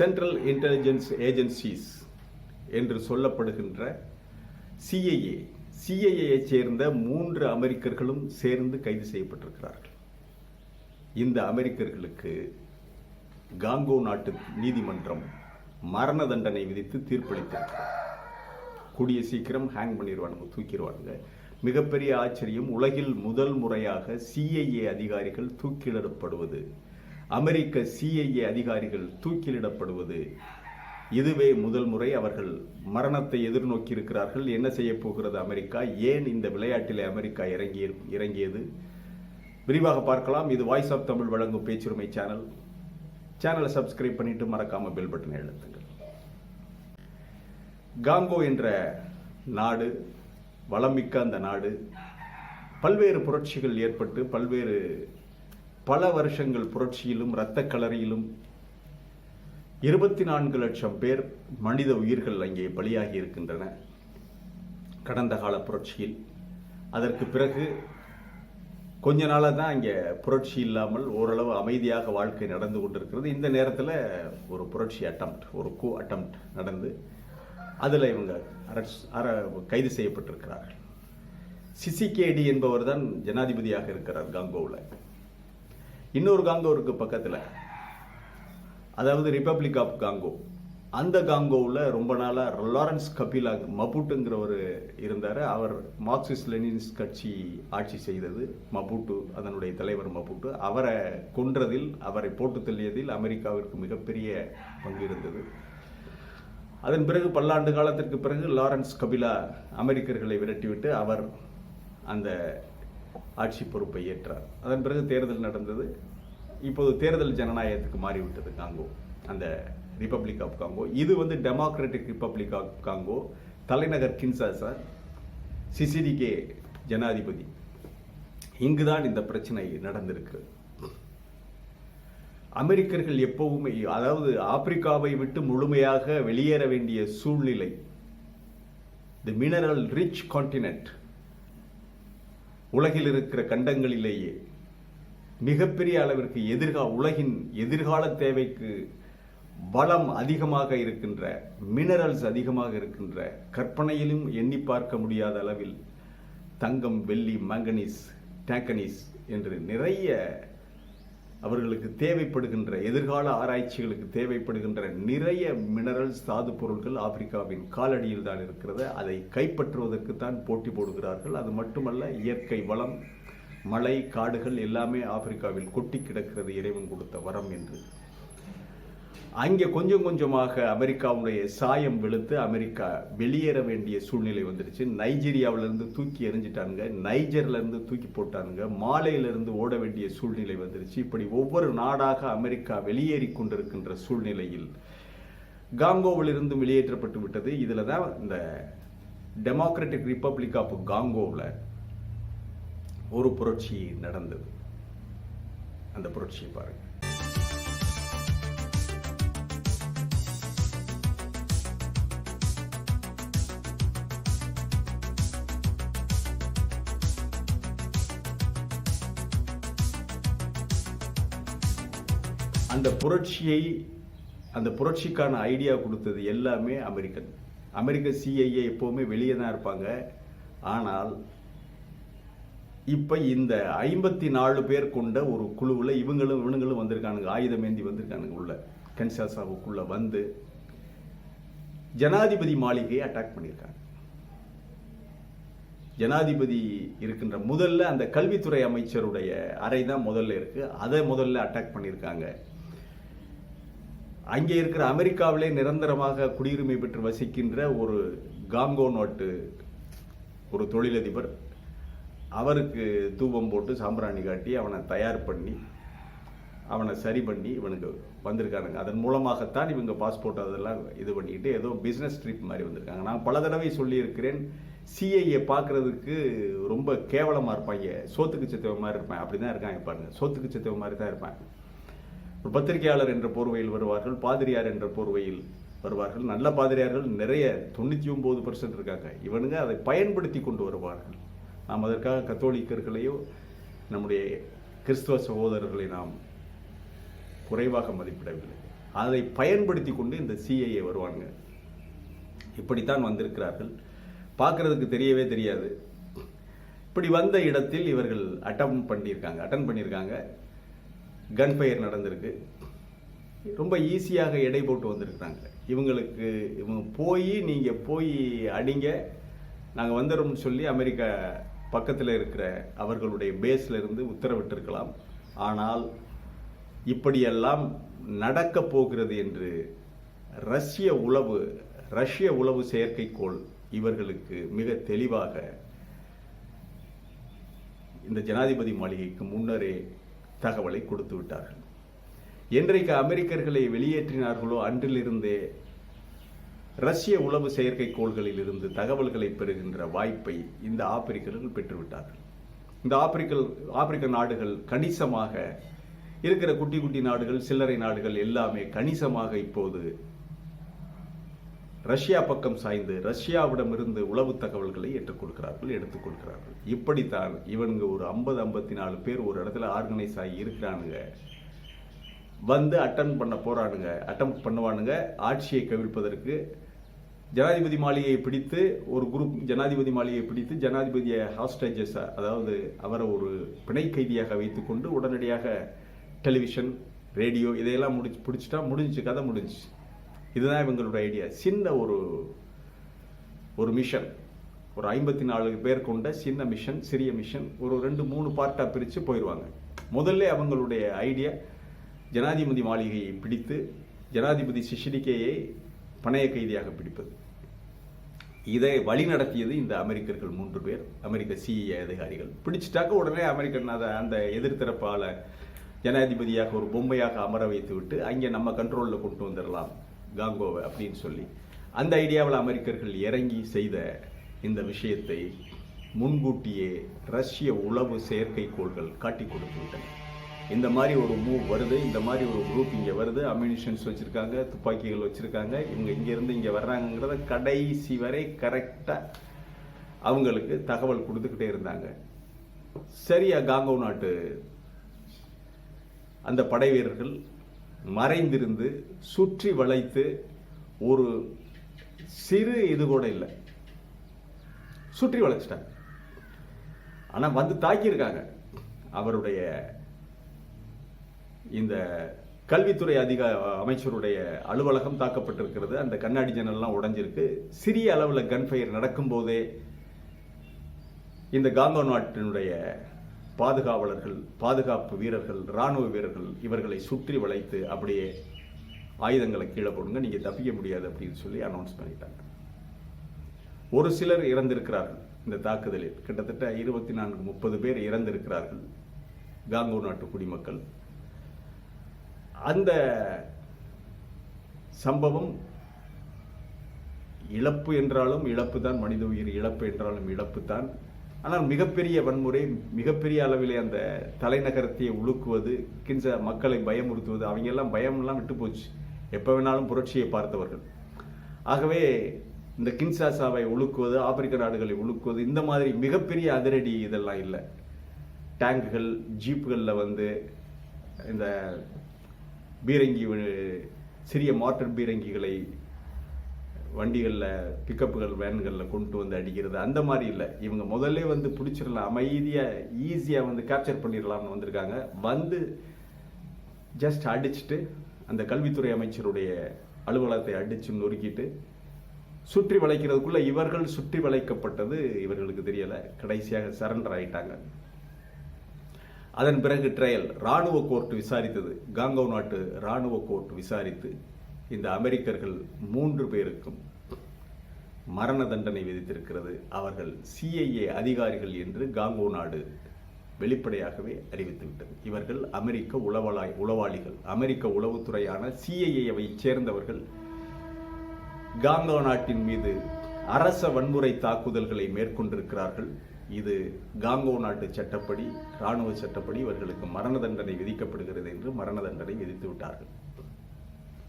Central intelligence agencies என்று சொல்லப்படுகின்ற CIA சிஐஏயை சேர்ந்த மூன்று அமெரிக்கர்களும் சேர்ந்து கைது செய்யப்பட்டிருக்கிறார்கள். இந்த அமெரிக்கர்களுக்கு காங்கோ நாட்டு நீதிமன்றம் மரண தண்டனை விதித்து தீர்ப்பளித்திருக்கிறது. கூடிய சீக்கிரம் ஹேங் பண்ணிடுவானுங்க தூக்கிடுவானுங்க மிகப்பெரிய ஆச்சரியம் உலகில் முதல் முறையாக சிஐஏ அதிகாரிகள் தூக்கிலிடப்படுவது. அமெரிக்க சிஐஏ அதிகாரிகள் தூக்கிலிடப்படுவது இதுவே முதல் முறை அவர்கள் மரணத்தை எதிர்நோக்கி இருக்கிறார்கள் என்ன செய்ய போகிறது அமெரிக்கா? ஏன் இந்த விளையாட்டிலே அமெரிக்கா இறங்கி இறங்கியது? விரிவாக பார்க்கலாம். இது வாய்ஸ் ஆஃப் தமிழ் வழங்கும் பேச்சுரிமை சேனல் சேனலை சப்ஸ்கிரைப் பண்ணிட்டு மறக்காம பெல் பட்டனை எழுத்துங்கள் காங்கோ என்ற நாடு வளமிக்க அந்த நாடு பல்வேறு புரட்சிகள் ஏற்பட்டு பல்வேறு பல வருஷங்கள் புரட்சியிலும் இரத்த கலரியிலும் இருபத்தி நான்கு லட்சம் பேர் மனித உயிர்கள் அங்கே பலியாகி இருக்கின்றன. கடந்த கால புரட்சியில். அதற்கு பிறகு கொஞ்ச நாளாக தான் இங்கே புரட்சி இல்லாமல் ஓரளவு அமைதியாக வாழ்க்கை நடந்து கொண்டிருக்கிறது. இந்த நேரத்தில் ஒரு புரட்சி அட்டம்ப்ட் ஒரு கூ அட்டம்ப்ட் நடந்து அதில் இவங்க அரசு அர கைது செய்யப்பட்டிருக்கிறார்கள். சிசிகேடி என்பவர் தான் ஜனாதிபதியாக இருக்கிறார் காங்கோவில். இன்னொரு காங்கோ இருக்குது பக்கத்தில். அதாவது ரிப்பப்ளிக் ஆஃப் காங்கோ அந்த காங்கோவில் ரொம்ப நாளாக லாரன்ஸ் கபிலா மபுட்டுங்கிறவர் இருந்தார். அவர் மார்க்சிஸ்ட் லெனின்ஸ் கட்சி ஆட்சி செய்தது. மபுட்டு அதனுடைய தலைவர் மபுட்டு அவரை கொன்றதில் அவரை போட்டு தள்ளியதில் அமெரிக்காவிற்கு மிகப்பெரிய பங்கு இருந்தது. அதன் பிறகு பல்லாண்டு காலத்திற்கு பிறகு லாரன்ஸ் கபிலா அமெரிக்கர்களை விரட்டிவிட்டு அவர் அந்த ஆட்சி பொறுப்பை ஏற்றார். அதன் பிறகு தேர்தல் நடந்தது. இப்போது தேர்தல் ஜனநாயகத்துக்கு மாறிவிட்டது காங்கோ அந்த ரிப்பப்ளிக் ஆஃப் காங்கோ இது வந்து டெமோக்ராட்டிக் ரிப்பப்ளிக் ஆஃப் காங்கோ தலைநகர் கின்சாசா சிசிடிகே ஜனாதிபதி. இங்குதான் இந்த பிரச்சனை நடந்திருக்கு. அமெரிக்கர்கள் எப்பவுமே அதாவது ஆப்பிரிக்காவை விட்டு முழுமையாக வெளியேற வேண்டிய சூழ்நிலை தி மினரல் ரிச் கான்டினென்ட் உலகில் இருக்கிற கண்டங்களிலேயே மிகப்பெரிய அளவிற்கு எதிர்கா உலகின் எதிர்கால தேவைக்கு வளம் அதிகமாக இருக்கின்ற மினரல்ஸ் அதிகமாக இருக்கின்ற கற்பனையிலும் எண்ணி பார்க்க முடியாத அளவில் தங்கம் வெள்ளி மாங்கனீஸ் டேங்கனீஸ் என்று நிறைய அவர்களுக்கு தேவைப்படுகின்ற எதிர்கால ஆராய்ச்சிகளுக்கு தேவைப்படுகின்ற நிறைய மினரல்ஸ் தாது பொருட்கள் ஆப்பிரிக்காவின் காலடியில் தான் இருக்கிறது. அதை கைப்பற்றுவதற்கு தான் போட்டி போடுகிறார்கள். அது மட்டுமல்ல இயற்கை வளம் மலை காடுகள் எல்லாமே ஆப்பிரிக்காவில் கொட்டி கிடக்கிறது இறைவன் கொடுத்த வரம் என்று. அங்கே கொஞ்சம் கொஞ்சமாக அமெரிக்காவுடைய சாயம் வெளுத்து அமெரிக்கா வெளியேற வேண்டிய சூழ்நிலை வந்துடுச்சு. நைஜீரியாவிலிருந்து தூக்கி எறிஞ்சிட்டானுங்க. நைஜர்லேருந்து தூக்கி போட்டானுங்க. மாலையிலிருந்து ஓட வேண்டிய சூழ்நிலை வந்துடுச்சு. இப்படி ஒவ்வொரு நாடாக அமெரிக்கா வெளியேறி கொண்டிருக்கின்ற சூழ்நிலையில் காங்கோவிலிருந்து வெளியேற்றப்பட்டு விட்டது. இதில் தான் இந்த டெமோக்ராட்டிக் ரிப்பப்ளிக் ஆஃப் காங்கோவில் ஒரு புரட்சி நடந்தது. அந்த புரட்சியை பாருங்க. அந்த புரட்சியை அந்த புரட்சிக்கான ஐடியா கொடுத்தது எல்லாமே அமெரிக்கன். அமெரிக்க சிஐஏ எப்போவுமே வெளியே தான் இருப்பாங்க. ஆனால் இப்போ இந்த ஐம்பத்தி நாலு பேர் கொண்ட ஒரு குழுவில் இவங்களும் இவனுங்களும் வந்திருக்கானுங்க. ஆயுதம் ஏந்தி வந்திருக்கானுங்க உள்ள. கன்சாசாவுக்குள்ள வந்து ஜனாதிபதி மாளிகையை அட்டாக் பண்ணியிருக்காங்க. ஜனாதிபதி இருக்கின்ற முதல்ல அந்த கல்வித்துறை அமைச்சருடைய அறை தான் முதல்ல இருக்கு. அதை முதல்ல அட்டாக் பண்ணியிருக்காங்க. அங்கே இருக்கிற அமெரிக்காவிலே நிரந்தரமாக குடியுரிமை பெற்று வசிக்கின்ற ஒரு காங்கோ நாட்டு ஒரு தொழிலதிபர் அவருக்கு தூபம் போட்டு சாம்பிராணி காட்டி அவனை தயார் பண்ணி அவனை சரி பண்ணி இவனுக்கு வந்திருக்கானுங்க. அதன் மூலமாகத்தான் இவங்க பாஸ்போர்ட் அதெல்லாம் இது பண்ணிக்கிட்டு ஏதோ பிஸ்னஸ் ட்ரிப் மாதிரி வந்திருக்காங்க. நான் பல தடவை சொல்லியிருக்கிறேன் சிஐயை பார்க்குறதுக்கு ரொம்ப கேவலமாக இருப்பாங்க. சோத்துக்கு செத்தவ மாதிரி இருப்பேன். அப்படி தான் இருக்காங்க பாருங்க. சோத்துக்கு செத்தவ மாதிரி தான் இருப்பேன். ஒரு பத்திரிகையாளர் என்ற போர்வையில் வருவார்கள் பாதிரியார் என்ற போர்வையில் வருவார்கள். நல்ல பாதிரியார்கள் நிறைய தொண்ணூற்றி ஒம்பது பர்சன்ட் இருக்காங்க. இவனுங்க அதை பயன்படுத்தி கொண்டு வருவார்கள். நாம் அதற்காக கத்தோலிக்கர்களையோ நம்முடைய கிறிஸ்துவ சகோதரர்களை நாம் குறைவாக மதிப்பிடவில்லை. அதை பயன்படுத்தி கொண்டு இந்த சிஐஏ வருவாங்க இப்படித்தான் வந்திருக்கிறார்கள். பார்க்கறதுக்கு தெரியவே தெரியாது. இப்படி வந்த இடத்தில் இவர்கள் அட்டம் பண்ணியிருக்காங்க அட்டன் பண்ணியிருக்காங்க. கன் ஃபயர் நடந்திருக்கு. ரொம்ப ஈஸியாக எடை போட்டு வந்திருக்கிறாங்க. இவங்களுக்கு இவங்க போய் நீங்கள் போய் அடிங்க. நாங்கள் வந்துடும்னு சொல்லி அமெரிக்கா பக்கத்தில் இருக்கிற அவர்களுடைய பேஸ்ல இருந்து உத்தரவிட்டிருக்கலாம். ஆனால் இப்படியெல்லாம் நடக்கப் போகிறது என்று ரஷ்ய உளவு ரஷ்ய உளவு செயற்கைக்கோள் இவர்களுக்கு மிக தெளிவாக இந்த ஜனாதிபதி மாளிகைக்கு முன்னரே தகவலை கொடுத்து விட்டார்கள். என்றைக்கு அமெரிக்கர்களை வெளியேற்றினார்களோ அன்றிலிருந்தே ரஷ்ய உளவு செயற்கைக்கோள்களில் இருந்து தகவல்களை பெறுகின்ற வாய்ப்பை இந்த ஆப்பிரிக்கர்கள் பெற்றுவிட்டார்கள். இந்த ஆப்பிரிக்கல் ஆப்பிரிக்க நாடுகள் கணிசமாக இருக்கிற குட்டி குட்டி நாடுகள் சில்லறை நாடுகள் எல்லாமே கணிசமாக இப்போது ரஷ்யா பக்கம் சாய்ந்து ரஷ்யாவிடமிருந்து உளவு தகவல்களை ஏற்றுக்கொள்கிறார்கள் எடுத்துக்கொள்கிறார்கள். இப்படித்தான் இவனுங்க ஒரு ஐம்பது ஐம்பத்தி நாலு பேர் ஒரு இடத்துல ஆர்கனைஸ் ஆகி இருக்கிறானுங்க. வந்து அட்டன் பண்ண போறானுங்க அட்டம் பண்ணுவானுங்க ஆட்சியை கவிழ்ப்பதற்கு ஜனாதிபதி மாளிகையை பிடித்து ஒரு குரூப் ஜனாதிபதி மாளிகையை பிடித்து ஜனாதிபதியை ஹாஸ்டேஜஸ் அதாவது அவரை ஒரு பிணை கைதியாக வைத்துக்கொண்டு உடனடியாக டெலிவிஷன் ரேடியோ இதையெல்லாம் முடிச்சு பிடிச்சிட்டா முடிஞ்சு கதை முடிஞ்சிச்சு. இதுதான் இவங்களோட ஐடியா சின்ன ஒரு ஒரு மிஷன் ஒரு ஐம்பத்தி நாலு பேர் கொண்ட சின்ன மிஷன் சிறிய மிஷன் ஒரு ரெண்டு மூணு பார்ட்டாக பிரித்து போயிடுவாங்க முதல்ல அவங்களுடைய ஐடியா ஜனாதிபதி மாளிகையை பிடித்து ஜனாதிபதி சிஷிடிக்கையை பணைய கைதியாக பிடிப்பது. இதை வழி நடத்தியது இந்த அமெரிக்கர்கள் மூன்று பேர். அமெரிக்க சிஏ அதிகாரிகள். பிடிச்சிட்டாக்க உடனே அமெரிக்கன் அதை அந்த எதிர்த்தரப்பால் ஜனாதிபதியாக ஒரு பொம்மையாக அமர வைத்து விட்டு அங்கே நம்ம கண்ட்ரோலில் கொண்டு வந்துடலாம் காங்கோவை அப்படின்னு சொல்லி. அந்த ஐடியாவில் அமெரிக்கர்கள் இறங்கி செய்த இந்த விஷயத்தை முன்கூட்டியே ரஷ்ய உளவு செயற்கைக்கோள்கள் காட்டி கொடுத்து விட்டன இந்த மாதிரி ஒரு மூவ் வருது இந்த மாதிரி ஒரு குரூப் இங்கே வருது அம்யூனிஷன்ஸ் வச்சுருக்காங்க துப்பாக்கிகள் வச்சுருக்காங்க இவங்க இங்கேருந்து இங்கே வர்றாங்கங்கிறத கடைசி வரை கரெக்டாக அவங்களுக்கு தகவல் கொடுத்துக்கிட்டே இருந்தாங்க. சரியா காங்கோ நாட்டு அந்த படை வீரர்கள் மறைந்திருந்து சுற்றி வளைத்து ஒரு சிறு இது கூட இல்லை. சுற்றி வளைச்சிட்டாங்க. ஆனால் வந்து தாக்கியிருக்காங்க. அவருடைய இந்த கல்வித்துறை அதிக அமைச்சருடைய அலுவலகம் தாக்கப்பட்டிருக்கிறது. அந்த கண்ணாடி ஜன்னல்லாம் உடைஞ்சிருக்கு. சிறிய அளவில் கன்ஃபயர் நடக்கும்போதே இந்த காங்கோ நாட்டினுடைய பாதுகாவலர்கள் பாதுகாப்பு வீரர்கள் ராணுவ வீரர்கள் இவர்களை சுற்றி வளைத்து அப்படியே ஆயுதங்களை கீழே போடுங்க நீங்கள் தப்பிக்க முடியாது அப்படின்னு சொல்லி அனௌன்ஸ் பண்ணிட்டாங்க. ஒரு சிலர் இறந்திருக்கிறார்கள் இந்த தாக்குதலில். கிட்டத்தட்ட இருபத்தி நான்கு முப்பது பேர் இறந்திருக்கிறார்கள் காங்கோ நாட்டு குடிமக்கள். அந்த சம்பவம் இழப்பு என்றாலும் இழப்பு தான் மனித உயிர் இழப்பு என்றாலும் இழப்பு தான் ஆனால் மிகப்பெரிய வன்முறை மிகப்பெரிய அளவிலே அந்த தலைநகரத்தையே உழுக்குவது கிஞ்ச மக்களை பயமுறுத்துவது அவங்க எல்லாம் பயம்லாம் விட்டு போச்சு. எப்போ வேணாலும் புரட்சியை பார்த்தவர்கள். ஆகவே இந்த கின்சாசாவை உழுக்குவது ஆப்பிரிக்க நாடுகளை உழுக்குவது இந்த மாதிரி மிகப்பெரிய அதிரடி இதெல்லாம் இல்லை. டேங்குகள் ஜீப்புகளில் வந்து இந்த பீரங்கி சிறிய மாட்டர் பீரங்கிகளை வண்டிகளில் பிக்கப்புகள் வேன்களில் கொண்டு வந்து அடிக்கிறது. அந்த மாதிரி இல்லை. இவங்க முதல்ல வந்து பிடிச்சிடலாம். அமைதியாக ஈஸியாக வந்து கேப்சர் பண்ணிடலாம்னு வந்திருக்காங்க. வந்து ஜஸ்ட் அடிச்சுட்டு அந்த கல்வித்துறை அமைச்சருடைய அலுவலகத்தை அடித்து நொறுக்கிட்டு சுற்றி வளைக்கிறதுக்குள்ளே இவர்கள் சுற்றி வளைக்கப்பட்டது இவர்களுக்கு தெரியலை. கடைசியாக சரண்டர் ஆகிட்டாங்க அதன் பிறகு ட்ரையல் ராணுவ கோர்ட் விசாரித்தது. காங்கோ நாட்டு ராணுவ கோர்ட் விசாரித்து இந்த அமெரிக்கர்கள் மூன்று பேருக்கும் மரண தண்டனை விதித்திருக்கிறது. அவர்கள் சிஐஏ அதிகாரிகள் என்று காங்கோ நாடு வெளிப்படையாகவே அறிவித்துவிட்டது. இவர்கள் அமெரிக்க உளவலாய் உளவாளிகள். அமெரிக்க உளவுத்துறையான சிஐஏவை சேர்ந்தவர்கள். காங்கோ நாட்டின் மீது அரச வன்முறை தாக்குதல்களை மேற்கொண்டிருக்கிறார்கள். இது காங்கோ நாட்டு சட்டப்படி ராணுவ சட்டப்படி இவர்களுக்கு மரண தண்டனை விதிக்கப்படுகிறது என்று மரண தண்டனை விதித்து விட்டார்கள்.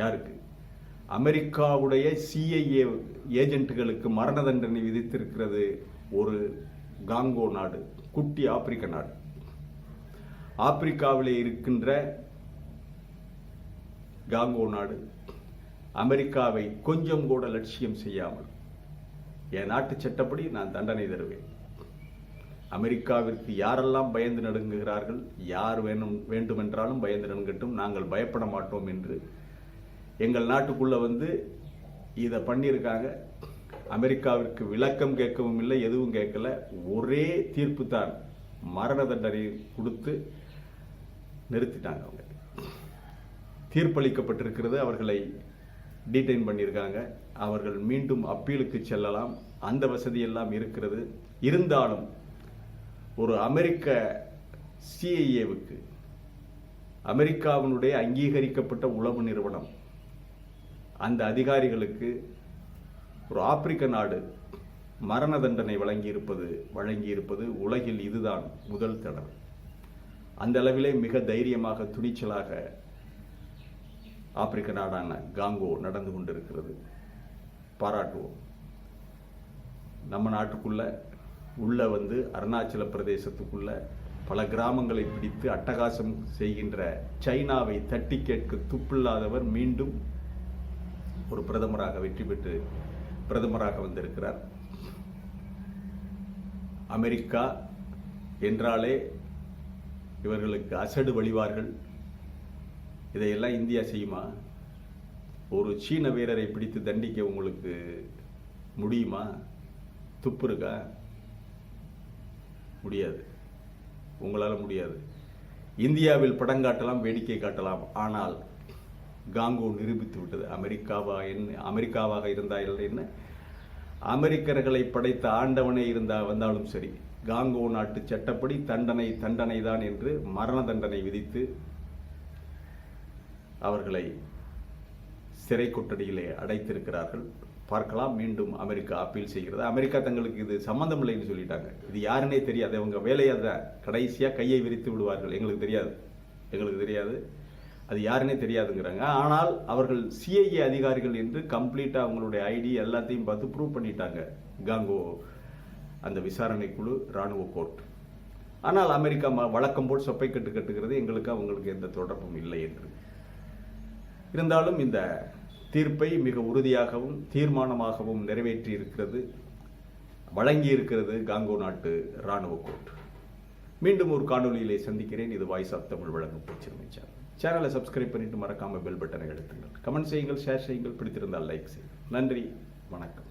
யாருக்கு? அமெரிக்காவுடைய சிஐஏ ஏஜென்ட்டுகளுக்கு மரண தண்டனை விதித்திருக்கிறது ஒரு காங்கோ நாடு குட்டி ஆப்பிரிக்க நாடு. ஆப்பிரிக்காவிலே இருக்கின்ற காங்கோ நாடு அமெரிக்காவை கொஞ்சம் கூட லட்சியம் செய்யாமல் என் நாட்டு சட்டப்படி நான் தண்டனை தருவேன். அமெரிக்காவிற்கு யாரெல்லாம் பயந்து நடுங்குகிறார்கள் யார் வேணும் வேண்டுமென்றாலும் பயந்து நடுங்கட்டும் நாங்கள் பயப்பட மாட்டோம் என்று எங்கள் நாட்டுக்குள்ளே வந்து இதை பண்ணியிருக்காங்க. அமெரிக்காவிற்கு விளக்கம் கேட்கவும் இல்லை எதுவும் கேட்கல. ஒரே தீர்ப்பு தான் மரண தண்டனை கொடுத்து நிறுத்திட்டாங்க அவங்க. தீர்ப்பளிக்கப்பட்டிருக்கிறது அவர்களை டீடைன் பண்ணியிருக்காங்க. அவர்கள் மீண்டும் அப்பீலுக்கு செல்லலாம். அந்த வசதியெல்லாம் இருக்கிறது. இருந்தாலும் ஒரு அமெரிக்க சிஐஏவுக்கு அமெரிக்காவினுடைய அங்கீகரிக்கப்பட்ட உளவு நிறுவனம். அந்த அதிகாரிகளுக்கு ஒரு ஆப்பிரிக்க நாடு மரண தண்டனை வழங்கியிருப்பது வழங்கியிருப்பது உலகில் இதுதான் முதல் தடவை. அந்த அளவிலே மிக தைரியமாக துணிச்சலாக ஆப்பிரிக்க நாடான காங்கோ நடந்து கொண்டிருக்கிறது. பாராட்டுவோம். நம்ம நாட்டுக்குள்ள உள்ளே வந்து அருணாச்சல பிரதேசத்துக்குள்ள பல கிராமங்களை பிடித்து அட்டகாசம் செய்கின்ற சைனாவை தட்டி கேட்க துப்பில்லாதவர் மீண்டும் ஒரு பிரதமராக வெற்றி பெற்று பிரதமராக வந்திருக்கிறார். அமெரிக்கா என்றாலே இவர்களுக்கு அசடு வழிவார்கள். இதையெல்லாம் இந்தியா செய்யுமா? ஒரு சீன வீரரை பிடித்து தண்டிக்க உங்களுக்கு முடியுமா? துப்பு இருக்கா? முடியாது. உங்களால் முடியாது. இந்தியாவில் படம் காட்டலாம் வேடிக்கை காட்டலாம். ஆனால் காங்கோ நிரூபித்து விட்டது. அமெரிக்காவா என்ன அமெரிக்காவாக இருந்தால் என்ன? அமெரிக்கர்களை படைத்த ஆண்டவனே இருந்தால் வந்தாலும் சரி. காங்கோ நாட்டு சட்டப்படி தண்டனை தண்டனை தான் என்று மரண தண்டனை விதித்து அவர்களை சிறை கொட்டடியிலே அடைத்திருக்கிறார்கள். பார்க்கலாம். மீண்டும் அமெரிக்கா அப்பீல் செய்கிறது. அமெரிக்கா தங்களுக்கு இது சம்மந்தம் இல்லைன்னு சொல்லிட்டாங்க. இது யாருன்னே தெரியாது. அவங்க வேலையை அதை கடைசியாக கையை விரித்து விடுவார்கள். எங்களுக்கு தெரியாது. எங்களுக்கு தெரியாது. அது யாருன்னே தெரியாதுங்கிறாங்க. ஆனால் அவர்கள் சிஐஏ அதிகாரிகள் என்று கம்ப்ளீட்டாக அவங்களுடைய ஐடி எல்லாத்தையும் பார்த்து ப்ரூவ் பண்ணிட்டாங்க. காங்கோ அந்த விசாரணை குழு ராணுவ கோர்ட் ஆனால் அமெரிக்கா ம- வழக்கம் போல் சொப்பை கட்டு கட்டுகிறது. எங்களுக்கு அவங்களுக்கு எந்த தொடர்பும் இல்லை என்று. இருந்தாலும் இந்த தீர்ப்பை மிக உறுதியாகவும் தீர்மானமாகவும் நிறைவேற்றி இருக்கிறது வழங்கி இருக்கிறது காங்கோ நாட்டு ராணுவ கோர்ட். மீண்டும் ஒரு காணொலியிலே சந்திக்கிறேன். இது வாய்ஸ் ஆஃப் தமிழ் வழங்கும் பேச்சுரிமை சேனல். சேனலை சப்ஸ்கிரைப் பண்ணிட்டு மறக்காமல் பெல் பட்டனை எழுத்துங்கள் கமெண்ட் செய்யுங்கள் ஷேர் செய்யுங்கள். பிடித்திருந்தால் லைக் செய்யுங்கள். நன்றி. வணக்கம்.